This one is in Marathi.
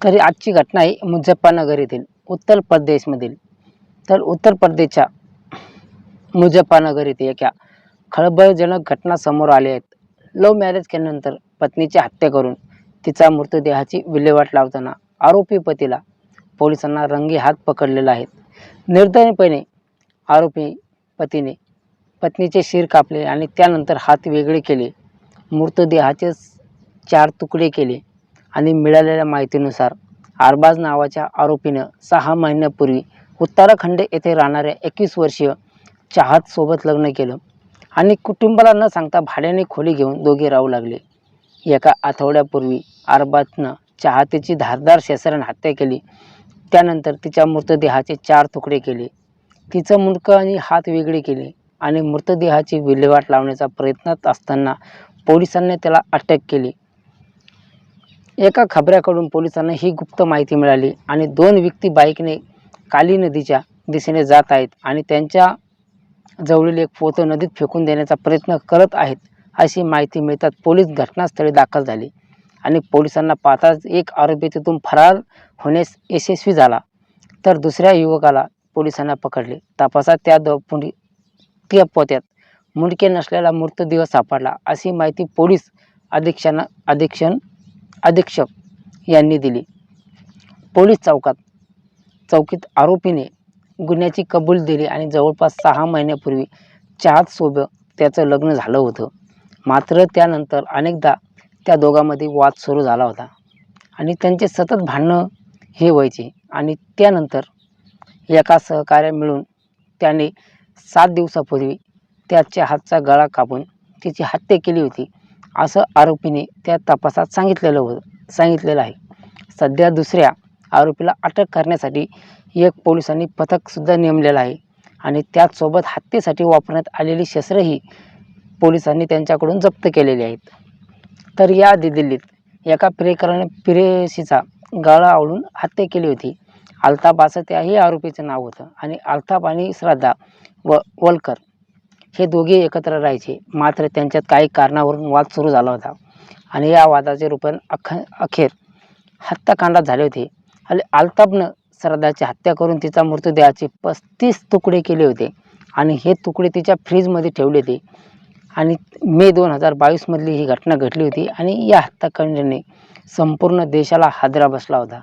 तरी आजची घटना आहे मुझफ्फरनगर येथील उत्तर प्रदेशमधील तर उत्तर प्रदेशच्या मुझफ्फरनगर येथे एका खळबळजनक घटना समोर आल्या आहेत लव्ह मॅरेज केल्यानंतर पत्नीची हत्या करून तिचा मृतदेहाची विल्हेवाट लावताना आरोपी पतीला पोलिसांना रंगी हात पकडलेला आहे. निर्दयपणे आरोपी पतीने पत्नीचे शिर कापले आणि त्यानंतर हात वेगळे केले मृतदेहाचे चार तुकडे केले. आणि मिळालेल्या माहितीनुसार अरबाज नावाच्या आरोपीनं सहा महिन्यापूर्वी उत्तराखंड येथे राहणाऱ्या एकवीस वर्षीय चाहतसोबत लग्न केलं आणि कुटुंबाला न सांगता भाड्याने खोली घेऊन दोघे राहू लागले. एका आठवड्यापूर्वी अरबाजनं चाहतेची धारदार शेसरानं हत्या केली. त्यानंतर तिच्या मृतदेहाचे चार तुकडे केले. तिचं मुंडकं आणि हात वेगळे केले आणि मृतदेहाची विल्हेवाट लावण्याचा प्रयत्नात असताना पोलिसांनी त्याला अटक केली. एका खबऱ्याकडून पोलिसांना ही गुप्त माहिती मिळाली आणि दोन व्यक्ती बाईकने काली नदीच्या दिशेने जात आहेत आणि त्यांच्या जवळील एक पोतं नदीत फेकून देण्याचा प्रयत्न करत आहेत अशी माहिती मिळतात पोलीस घटनास्थळी दाखल झाले आणि पोलिसांना पाहताच एक आरोपी तिथून फरार होण्यास यशस्वी झाला. तर दुसऱ्या युवकाला पोलिसांना पकडले. तपासात त्या दो पुंडी त्या पोत्यात मुंडके नसलेला मृतदेह सापडला अशी माहिती पोलीस अधीक्षणा अधीक्षण अधीक्षक यांनी दिली. पोलीस चौकात चौकीत आरोपीने गुन्ह्याची कबूल दिली आणि जवळपास सहा महिन्यापूर्वी चहातसोबत त्याचं लग्न झालं होतं. मात्र त्यानंतर अनेकदा त्या दोघांमध्ये वाद सुरू झाला होता आणि त्यांचे सतत भांडणं हे व्हायचे आणि त्यानंतर एका सहकार्या मिळून त्याने सात दिवसापूर्वी त्याच्या हातचा गळा कापून तिची हत्या केली होती. असं आरोपीने त्या तपासात सांगितलेलं होतं सांगितलेलं आहे. सध्या दुसऱ्या आरोपीला अटक करण्यासाठी एक पोलिसांनी पथकसुद्धा नेमलेलं आहे आणि त्याचसोबत हत्येसाठी वापरण्यात आलेली शस्त्रही पोलिसांनी त्यांच्याकडून जप्त केलेली आहेत. तर याआधी दिल्लीत एका प्रेकराने प्रेयसीचा गाळा आवळून हत्या केली होती. अल्ताफ असं त्याही आरोपीचं नाव होतं आणि अल्ताफ आणि श्रद्धा व वलकर हे दोघे एकत्र राहायचे. मात्र त्यांच्यात काही कारणावरून वाद सुरू झाला होता. आणि या वादाचे रूपान अख अखेर हत्याकांडात झाले होते. आणि आलताबनं श्रद्धाची हत्या करून तिचा मृतदेहाचे पस्तीस तुकडे केले होते. आणि हे तुकडे तिच्या फ्रीजमध्ये ठेवले होते. आणि मे दोन हजार बावीसमधली ही घटना घडली होती. आणि या हत्याकांडाने संपूर्ण देशाला हादरा बसला होता.